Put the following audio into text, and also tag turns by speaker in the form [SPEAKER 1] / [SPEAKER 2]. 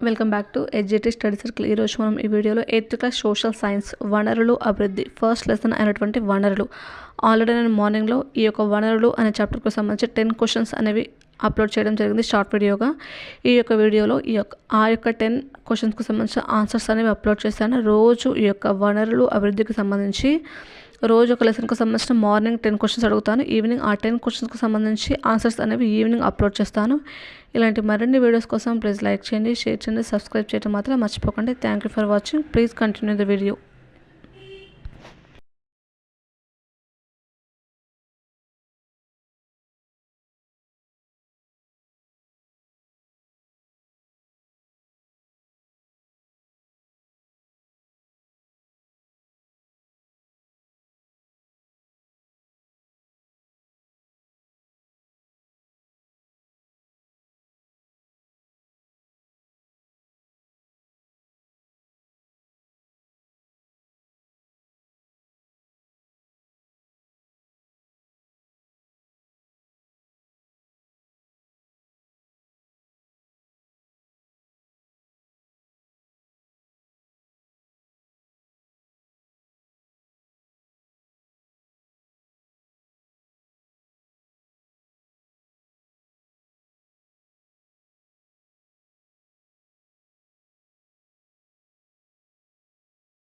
[SPEAKER 1] Welcome back to ఎడ్జిటీ study circle ఈరోజు మనం ఈ వీడియోలో ఎయిత్ క్లాస్ సోషల్ సైన్స్ వనరులు అభివృద్ధి ఫస్ట్ లెసన్ అయినటువంటి వనరులు. ఆల్రెడీ నేను మార్నింగ్లో ఈ యొక్క వనరులు అనే చాప్టర్కు సంబంధించి టెన్ క్వశ్చన్స్ అనేవి అప్లోడ్ చేయడం జరిగింది షార్ట్ వీడియోగా ఈ యొక్క వీడియోలో ఈ యొక్క ఆ యొక్క టెన్ క్వశ్చన్స్కి సంబంధించిన ఆన్సర్స్ అనేవి అప్లోడ్ చేశాను రోజు ఈ యొక్క వనరులు అభివృద్ధికి సంబంధించి రోజు ఒక లెసన్కి సంబంధించిన మార్నింగ్ టెన్ క్వశ్చన్స్ అడుగుతాను. ఈవినింగ్ ఆ టెన్ క్వశ్చన్స్కి సంబంధించి ఆన్సర్స్ అనేవి ఈవినింగ్ అప్లోడ్ చేస్తాను. ఇలాంటి మరిన్ని వీడియోస్ కోసం ప్లీజ్ లైక్ చేయండి షేర్ చేయండి సబ్స్క్రైబ్ చేయడం మాత్రం మర్చిపోకండి. Thank you for watching. Please continue the video.